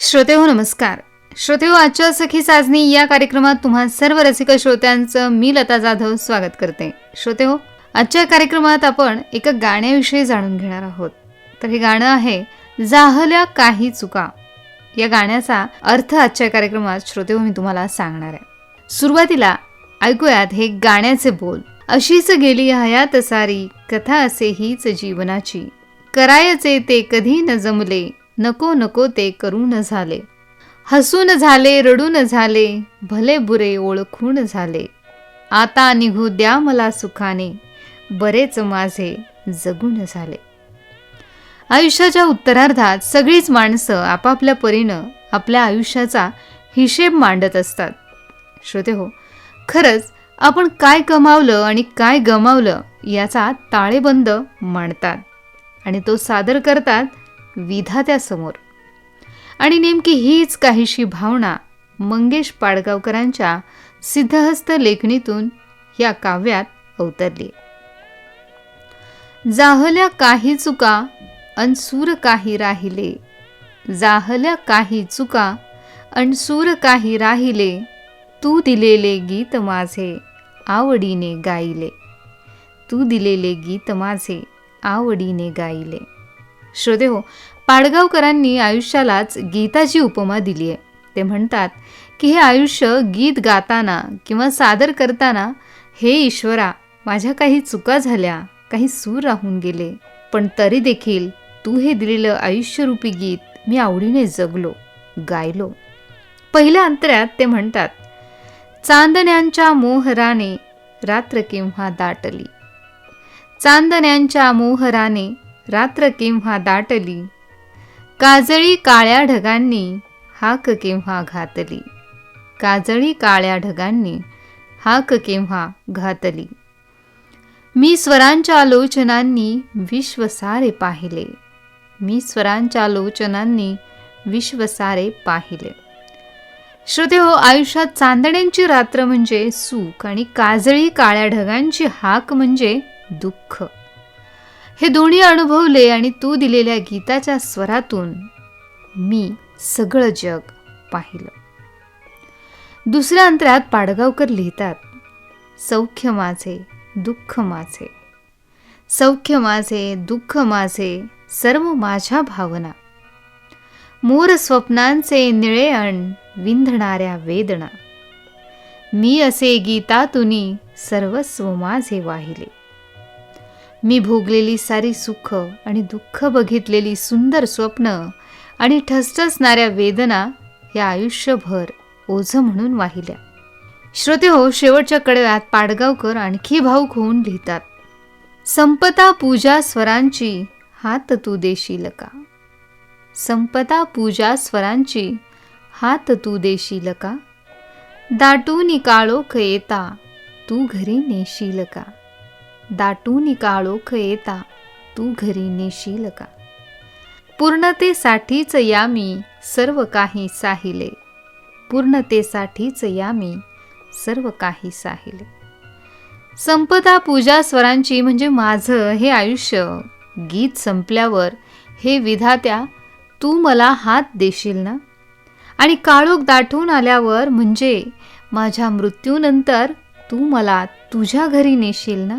श्रोते हो नमस्कार. श्रोते हो आजच्या सखी साजनी या कार्यक्रमात तुम्हा सर्व रसिक श्रोत्यांचं मी लता जाधव स्वागत करते. श्रोते हो आजच्या कार्यक्रमात आपण एका गाण्याविषयी जाणून घेणार आहोत. तर हे गाणं आहे जाहल्या काही चुका या गाण्याचा अर्थ आजच्या कार्यक्रमात श्रोते हो मी तुम्हाला सांगणार आहे. सुरुवातीला ऐकूयात हे गाण्याचे बोल. अशीच गेली हयात सारी कथा असे हीच जीवनाची. करायचे ते कधी न जमले नको नको ते करून झाले. हसून झाले रडून झाले भले बुरे ओळखून झाले. आता निघू द्या मला सुखाने बरेच माझे जगून झाले. आयुष्याच्या उत्तरार्धात सगळीच माणसं आपापल्या परीनं आपल्या आयुष्याचा हिशेब मांडत असतात. श्रोते हो खरंच आपण काय कमावलं आणि काय गमावलं याचा ताळेबंद मांडतात आणि तो सादर करतात विधात्यासमोर आणि नेमकी हीच काहीशी भावना मंगेश पाडगावकरांच्या सिद्धहस्त लेखणीतून या काव्यात अवतरली. जाहल्या काही चुका अनसूर काही राहिले. जाहल्या काही चुका अनसूर काही राहिले. तू दिलेले गीत माझे आवडीने गायले. तू दिलेले गीत माझे आवडीने गायले. श्रोते हो. पाडगावकरांनी आयुष्यालाच गीताची उपमा दिली आहे. ते म्हणतात की हे आयुष्य गीत गाताना किंवा सादर करताना हे ईश्वरा माझ्या काही चुका झाल्या काही सूर राहून गेले पण तरी देखील तू हे दिलेलं आयुष्यरूपी गीत मी आवडीने जगलो गायलो. पहिल्या अंतऱ्यात ते म्हणतात चांदण्यांच्या मोहराने रात्र केव्हा दाटली? चांदण्यांच्या मोहराने रात्र केव्हा दाटली. काजळी काळ्या ढगांनी हाक केव्हा घातली. काजळी काळ्या ढगांनी हाक केव्हा घातली. मी स्वरांच्या आलोचनांनी विश्व सारे पाहिले. मी स्वरांच्या आलोचनांनी विश्व सारे पाहिले. श्रोते हो आयुष्यात चांदण्यांची रात्र म्हणजे सुख आणि काजळी काळ्या ढगांची हाक म्हणजे दुःख. हे दोन्ही अनुभवले आणि तू दिलेल्या गीताच्या स्वरातून मी सगळं जग पाहिलं. दुसऱ्या अंतरात पाडगावकर लिहितात सौख्य माझे दुःख माझे. सौख्य माझे दुःख माझे सर्व माझ्या भावना. मोर स्वप्नांचे निळे अण विंधणाऱ्या वेदना. मी असे गीतातुनी सर्वस्व माझे वाहिले. मी भोगलेली सारी सुख आणि दुःख बघितलेली सुंदर स्वप्न आणि ठसठसणाऱ्या वेदना या आयुष्यभर ओझं म्हणून वाहिल्या. श्रोते हो शेवटच्या कडव्यात पाडगावकर आणखी भाऊक होऊन लिहितात संपता पूजा स्वरांची हात तू देशील का संपता पूजा स्वरांची हात तू देशील का दाटून काळोख येता तू घरी नेशील का दाटून काळोख येता तू घरी नेशील का? पूर्णतेसाठीच या मी सर्व काही साहिले. पूर्णतेसाठीच या मी सर्व काही साहिले. संपदा पूजा स्वरांची म्हणजे माझं हे आयुष्य. गीत संपल्यावर हे विधात्या तू मला हात देशील ना? आणि काळोख दाटून आल्यावर म्हणजे माझ्या मृत्यूनंतर तू मला तुझ्या घरी नेशील ना?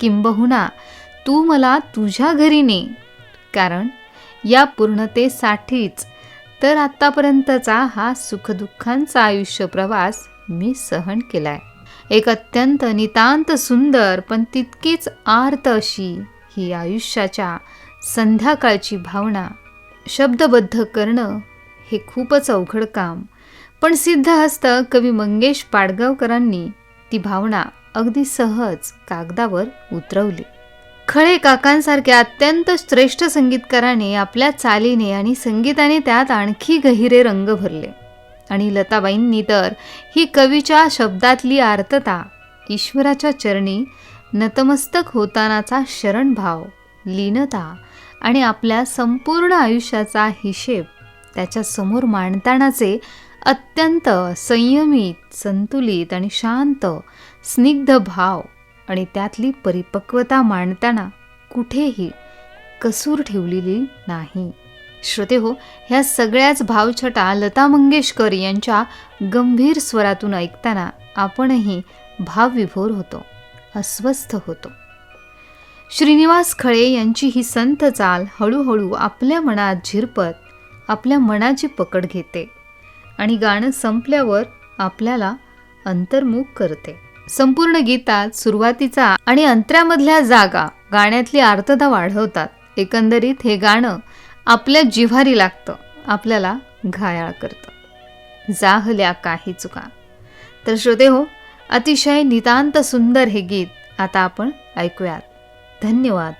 किंबहुना तू मला तुझ्या घरी ने. कारण या पूर्णतेसाठीच तर आत्तापर्यंतचा हा सुखदुःखांचा आयुष्य प्रवास मी सहन केलाय. एक अत्यंत नितांत सुंदर पण तितकीच आर्त अशी ही आयुष्याच्या संध्याकाळची भावना शब्दबद्ध करणं हे खूपच अवघड काम. पण सिद्धहस्त कवी मंगेश पाडगावकरांनी ती भावना अगदी सहज कागदावर उतरवली. खळे काकांसारख्या अत्यंत श्रेष्ठ संगीतकाराने आपल्या चालीने आणि संगीताने त्यात आणखी गहिरे रंग भरले. आणि लताबाईंनी तर ही कवीच्या शब्दातली आर्तता ईश्वराच्या चरणी नतमस्तक होतानाचा शरणभाव लीनता आणि आपल्या संपूर्ण आयुष्याचा हिशेब त्याच्यासमोर मांडतानाचे अत्यंत संयमित संतुलित आणि शांत स्निग्ध भाव आणि त्यातली परिपक्वता मांडताना कुठेही कसूर ठेवलेली नाही. श्रोते हो ह्या सगळ्याच भावछटा लता मंगेशकर यांच्या गंभीर स्वरातून ऐकताना आपणही भावविभोर होतो अस्वस्थ होतो. श्रीनिवास खळे यांची ही संत चाल हळूहळू आपल्या मनात झिरपत आपल्या मनाची पकड घेते आणि गाणं संपल्यावर आपल्याला अंतर्मुख करते. संपूर्ण गीतात सुरुवातीचा आणि अंतऱ्यामधल्या जागा गाण्यातली आर्तता वाढवतात. एकंदरीत हे गाणं आपल्या जिव्हारी लागतं आपल्याला घायाळ करतं. जाहल्या काही चुका. तर श्रोते हो अतिशय नितांत सुंदर हे गीत आता आपण ऐकूयात. धन्यवाद.